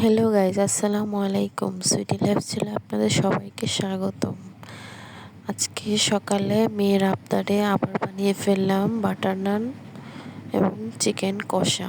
Hello guys আসসালামু আলাইকুম Sweety life ছিল আপনাদের সবাইকে স্বাগতম। আজকে সকালে মেয়ের আবদারে আবার বানিয়ে ফেললাম বাটার নান এবং চিকেন কষা।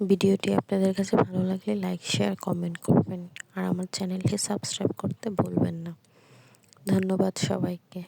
ভিডিওটি আপনাদের কাছে ভালো লাগলে লাইক শেয়ার কমেন্ট করবেন। আর আমার চ্যানেলটি সাবস্ক্রাইব করতে ভুলবেন না। ধন্যবাদ সবাইকে।